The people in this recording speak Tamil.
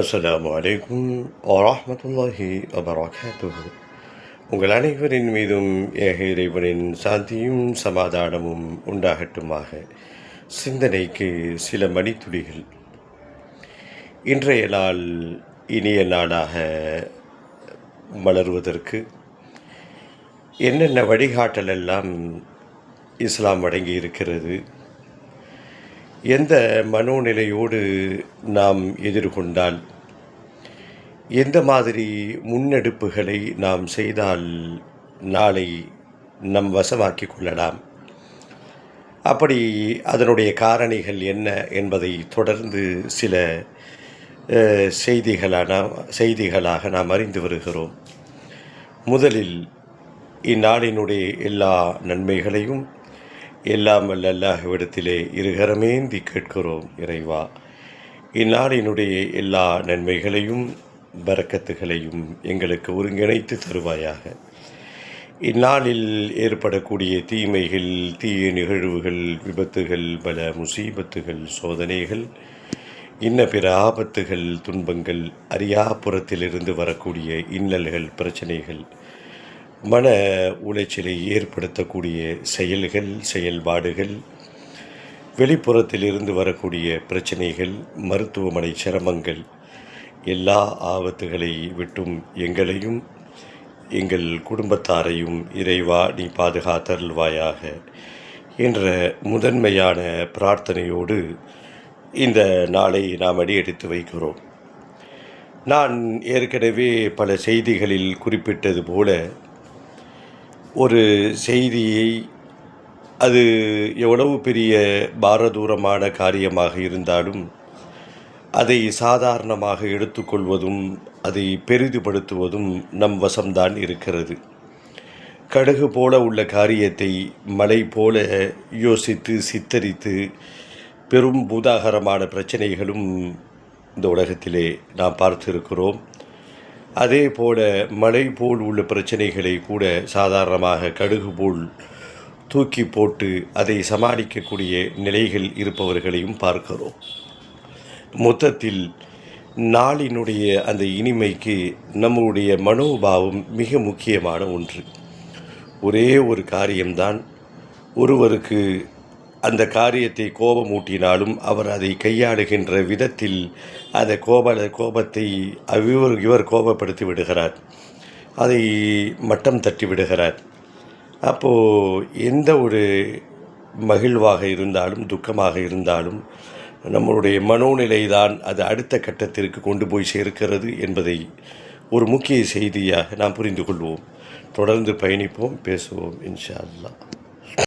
அஸ்லாம் வலைக்கும் வரமத்துல்லாஹி வபரகாத்துஹு உங்கள் அனைவரின் மீதும் ஏக இறைவனின் சாந்தியும் சமாதானமும் உண்டாகட்டுமாக. சிந்தனைக்கு சில மணித்துளிகள். இன்றைய நாள் இனிய நாளாக மலர்வதற்கு என்னென்ன வழிகாட்டலெல்லாம் இஸ்லாம் அடங்கி இருக்கிறது எந்த மனோநிலையோடு நாம் எதிர்கொண்டால் எந்த மாதிரி முன்னெடுப்புகளை நாம் செய்தால் நாளை நம் வசமாக்கிக் கொள்ளலாம்? அப்படி அதனுடைய காரணிகள் என்ன என்பதை தொடர்ந்து சில செய்திகளான செய்திகளாக நாம் அறிந்து வருகிறோம். முதலில் இந்நாளினுடைய எல்லா நன்மைகளையும் எல்லாம் வல்ல அல்லாஹ்விடத்திலே இருகரமேந்தி கேட்கிறோம் இறைவா. இந்நாளினுடைய எல்லா நன்மைகளையும் பறக்கத்துகளையும் எங்களுக்கு ஒருங்கிணைத்து தருவாயாக. இந்நாளில் ஏற்படக்கூடிய தீமைகள் தீய நிகழ்வுகள் விபத்துகள் பல முசீபத்துகள் சோதனைகள் இன்ன பிற ஆபத்துகள் துன்பங்கள் அரியாபுரத்திலிருந்து வரக்கூடிய இன்னல்கள் பிரச்சனைகள் மன உளைச்சலை ஏற்படுத்தக்கூடிய செயல்கள் செயல்பாடுகள் வெளிப்புறத்திலிருந்து வரக்கூடிய பிரச்சனைகள் மருத்துவமனை சிரமங்கள் எல்லா ஆபத்துகளை விட்டும் எங்களையும் எங்கள் குடும்பத்தாரையும் இறைவா நீ பாதுகாத்தருள்வாயாக என்ற முதன்மையான பிரார்த்தனையோடு இந்த நாளை நாம் அடியெடுத்து வைக்கிறோம். நான் ஏற்கனவே பல செய்திகளில் குறிப்பிட்டது போல ஒரு செய்தியை அது எவ்வளவு பெரிய பாரதூரமான காரியமாக இருந்தாலும் அதை சாதாரணமாக எடுத்துக்கொள்வதும் அதை பெரிதுபடுத்துவதும் நம் வசம்தான் இருக்கிறது. கடுகு போல உள்ள காரியத்தை மலை போல யோசித்து சித்தரித்து பெரும் பூதாகரமான பிரச்சனைகளும் இந்த உலகத்திலே நாம் பார்த்திருக்கிறோம். அதே போல் மலை போல் உள்ள பிரச்சனைகளை கூட சாதாரணமாக கடுகு போல் தூக்கி போட்டு அதை சமாளிக்கக்கூடிய நிலைகள் இருப்பவர்களையும் பார்க்கிறோம். மொத்தத்தில் நாளினுடைய அந்த இனிமைக்கு நம்முடைய மனோபாவம் மிக முக்கியமான ஒன்று. ஒரே ஒரு காரியம்தான். ஒருவருக்கு அந்த காரியத்தை கோபமூட்டினாலும் அவர் அதை கையாளுகின்ற விதத்தில் அந்த கோப கோபத்தை இவர் இவர் கோபப்படுத்தி விடுகிறார். அதை மட்டம் தட்டி விடுகிறார். அப்போது எந்த ஒரு மகிழ்வாக இருந்தாலும் துக்கமாக இருந்தாலும் நம்மளுடைய மனோநிலை தான் அது அடுத்த கட்டத்திற்கு கொண்டு போய் சேர்க்கிறது என்பதை ஒரு முக்கிய செய்தியாக நாம் புரிந்து கொள்வோம். தொடர்ந்து பயணிப்போம் பேசுவோம் இன்ஷா அல்லாஹ்.